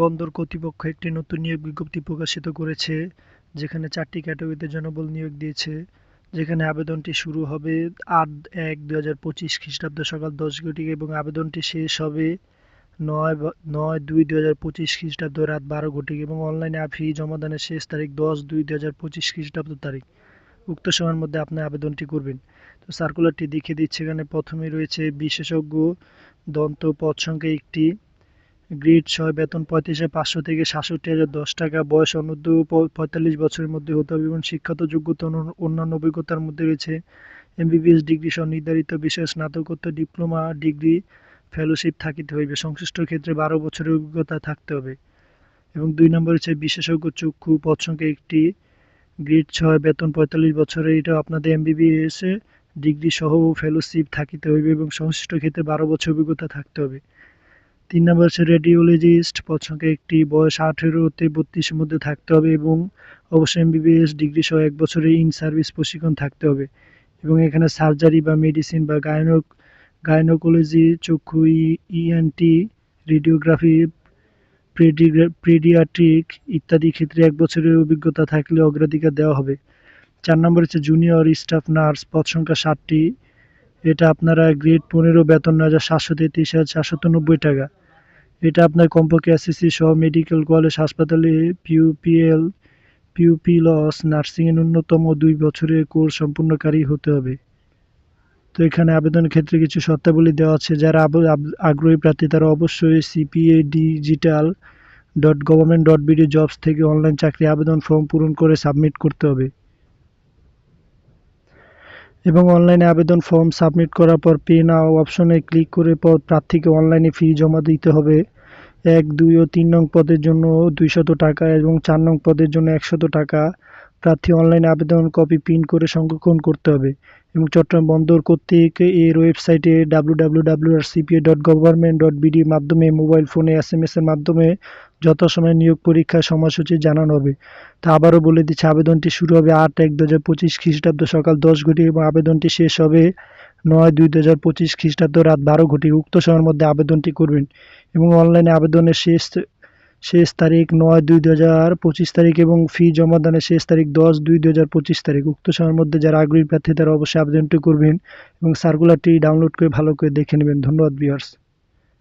বন্দর কর্তৃপক্ষ একটি নতুন নিয়োগ বিজ্ঞপ্তি প্রকাশিত করেছে, যেখানে চারটি ক্যাটাগরিতে জনবল নিয়োগ দিয়েছে, যেখানে আবেদনটি শুরু হবে আট এক দু হাজার পঁচিশ খ্রিস্টাব্দ সকাল দশ ঘটিকে এবং আবেদনটি শেষ হবে নয় নয় দুই দু হাজার পঁচিশ খ্রিস্টাব্দ রাত বারো ঘটিকে এবং অনলাইনে ফি জমাদানের শেষ তারিখ দশ দুই দু হাজার পঁচিশ খ্রিস্টাব্দ তারিখ। উক্ত সময়ের মধ্যে আপনি আবেদনটি করবেন। তো সার্কুলারটি দেখিয়ে দিচ্ছে, এখানে প্রথমে রয়েছে বিশেষজ্ঞ দন্ত পদ সংখ্যা একটি। গ্রেড ছয় বেতন পঁয়ত্রিশ পাঁচশো থেকে সাতষট্টি হাজার দশ টাকা। বয়স অনূর্ধ্ব প- পঁয়তাল্লিশ বছরের মধ্যে হতে হবে এবং শিক্ষাগত যোগ্যতা অন্যান্য অভিজ্ঞতার মধ্যে রয়েছে। এমবিবিএস ডিগ্রি সহ নির্ধারিত বিষয়ে স্নাতকোত্তর ডিপ্লোমা ডিগ্রি ফেলোশিপ থাকিতে হইবে। সংশ্লিষ্ট ক্ষেত্রে বারো বছরের অভিজ্ঞতা থাকতে হবে। এবং দুই নম্বর হচ্ছে বিশেষজ্ঞ চক্ষু পদসংখ্যা একটি গ্রেড ছয় বেতন পঁয়তাল্লিশ বছরে এটা আপনাদের এমবিবিএস ডিগ্রি সহ ফেলোশিপ থাকিতে হইবে এবং সংশ্লিষ্ট ক্ষেত্রে বারো বছর অভিজ্ঞতা থাকতে হবে। তিন নম্বর হচ্ছে রেডিওলজিস্ট পদ একটি বয়স আঠেরো তে বত্রিশের মধ্যে থাকতে হবে এবং অবশ্যই এমবিবিএস ডিগ্রি সহ এক বছরের ইন সার্ভিস প্রশিক্ষণ থাকতে হবে। এবং এখানে সার্জারি বা মেডিসিন বা গায়নক গায়নোকোলজি চক্ষু ইএনটি রেডিওগ্রাফি পেডিয়াট্রিক ইত্যাদি ক্ষেত্রে এক বছরের অভিজ্ঞতা থাকলে অগ্রাধিকার দেওয়া হবে। চার নম্বর হচ্ছে জুনিয়র স্টাফ নার্স পদ সংখ্যা ষাটটি। এটা আপনারা গ্রেড পনেরো, বেতন নয় হাজার সাতশো তেত্রিশ হাজার চারশত নব্বই টাকা। এটা আপনার কমপক্ষে এসএসসি সহ মেডিকেল কলেজ হাসপাতালে পিউপিএল পিউপিলস নার্সিংয়ের ন্যূনতম দুই বছরের কোর্স সম্পূর্ণকারী হতে হবে। তো এখানে আবেদনের ক্ষেত্রে কিছু শর্তাবলী দেওয়া আছে। যারা আগ্রহী প্রার্থী, তারা অবশ্যই CPA digital dot government dot BD jobs থেকে অনলাইন চাকরি আবেদন ফর্ম পূরণ করে সাবমিট করতে হবে। এবং অনলাইনে আবেদন ফর্ম সাবমিট করার পর পে নাও অপশনে ক্লিক করে পর প্রার্থীকে অনলাইনে ফি জমা দিতে হবে। এক, দুই ও তিন নং পদের জন্য দুইশত টাকা এবং চার নং পদের জন্য একশত টাকা। প্রার্থী অনলাইনে আবেদন কপি প্রিন্ট করে সংরক্ষণ করতে হবে। এবং চট্টগ্রাম বন্দর কর্তৃক এর ওয়েবসাইটে W W W dot CPA dot government dot বিডির মাধ্যমে মোবাইল ফোনে এস এম এস এর মাধ্যমে যথাসময়ে নিয়োগ পরীক্ষার সময়সূচি জানানো হবে। তা আবারও বলে দিচ্ছে, আবেদনটি শুরু হবে আট এক দু হাজার পঁচিশ খ্রিস্টাব্দ সকাল দশ ঘটি এবং আবেদনটি শেষ হবে নয় দুই দু হাজার পঁচিশ খ্রিস্টাব্দ রাত বারো ঘটি। উক্ত সময়ের মধ্যে আবেদনটি করবেন এবং অনলাইনে আবেদনের শেষ শেষ তারিখ নয় দুই দু হাজার পঁচিশ তারিখ এবং ফি জমা দানের শেষ তারিখ দশ দুই দু হাজার পঁচিশ তারিখ। উক্ত সময়ের মধ্যে যারা আগ্রহী প্রার্থী তারা অবশ্যই আবেদনটি করবেন এবং সার্কুলারটি ডাউনলোড করে ভালো করে দেখে নেবেন। ধন্যবাদ ভিউয়ার্স